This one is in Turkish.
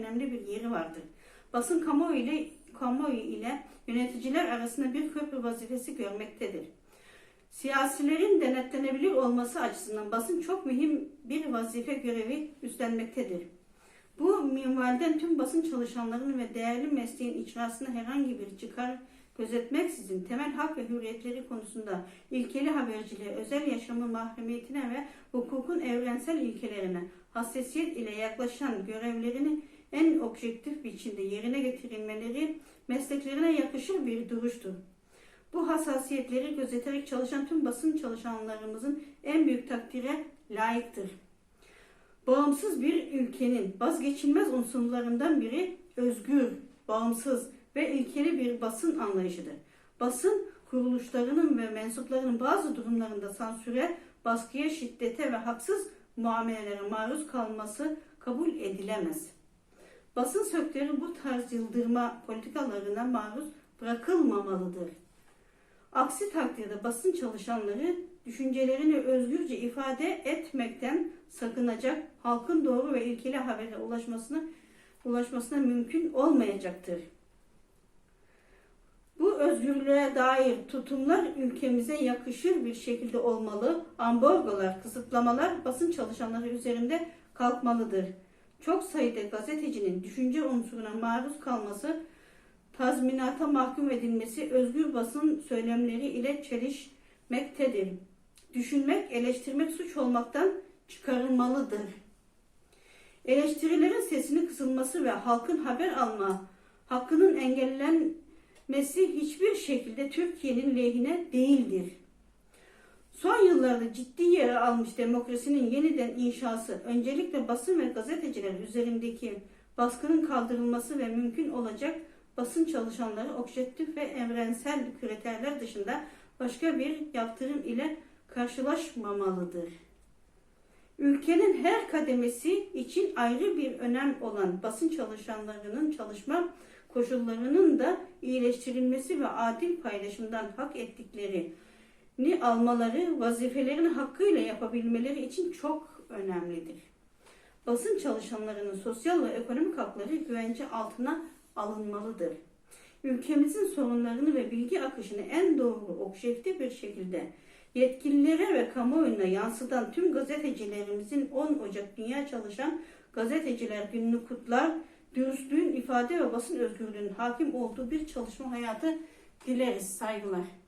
önemli bir yeri vardır. Basın kamuoyu ile kamuoyu ile yöneticiler arasında bir köprü vazifesi görmektedir. Siyasilerin denetlenebilir olması açısından basın çok mühim bir vazife görevi üstlenmektedir. Bu minvalden tüm basın çalışanlarının ve değerli mesleğin icrasında herhangi bir çıkar gözetmeksizin temel hak ve hürriyetleri konusunda ilkeli haberciliğe, özel yaşamın mahremiyetine ve hukukun evrensel ilkelerine hassasiyet ile yaklaşan görevlerini en objektif biçimde yerine getirilmeleri mesleklerine yakışır bir duruştur. Bu hassasiyetleri gözeterek çalışan tüm basın çalışanlarımızın en büyük takdire layıktır. Bağımsız bir ülkenin vazgeçilmez unsurlarından biri özgür, bağımsız ve ilkeli bir basın anlayışıdır. Basın kuruluşlarının ve mensuplarının bazı durumlarında sansüre, baskıya, şiddete ve haksız muamelelere maruz kalması kabul edilemez. Basın sektörü bu tarz yıldırma politikalarına maruz bırakılmamalıdır. Aksi takdirde basın çalışanları düşüncelerini özgürce ifade etmekten sakınacak, halkın doğru ve ilkeli habere ulaşmasına, ulaşmasına mümkün olmayacaktır. Bu özgürlüğe dair tutumlar ülkemize yakışır bir şekilde olmalı. Ambargolar, kısıtlamalar basın çalışanları üzerinde kalkmalıdır. Çok sayıda gazetecinin düşünce unsuruna maruz kalması, tazminata mahkum edilmesi özgür basın söylemleri ile çelişmektedir. Düşünmek, eleştirmek suç olmaktan çıkarılmalıdır. Eleştirilerin sesini kısılması ve halkın haber alma hakkının engellenmesi hiçbir şekilde Türkiye'nin lehine değildir. Yıllarda ciddi yer almış demokrasinin yeniden inşası, öncelikle basın ve gazeteciler üzerindeki baskının kaldırılması ve mümkün olacak basın çalışanları objektif ve evrensel kriterler dışında başka bir yaptırım ile karşılaşmamalıdır. Ülkenin her kademesi için ayrı bir önem olan basın çalışanlarının çalışma koşullarının da iyileştirilmesi ve adil paylaşımdan hak ettiklerini almaları, vazifelerini hakkıyla yapabilmeleri için çok önemlidir. Basın çalışanlarının sosyal ve ekonomik hakları güvence altına alınmalıdır. Ülkemizin sorunlarını ve bilgi akışını en doğru, objektif bir şekilde yetkililere ve kamuoyuna yansıtan tüm gazetecilerimizin 10 Ocak Dünya Çalışan Gazeteciler Günü'nü kutlar, dürüstlüğün, ifade ve basın özgürlüğünün hakim olduğu bir çalışma hayatı dileriz. Saygılar.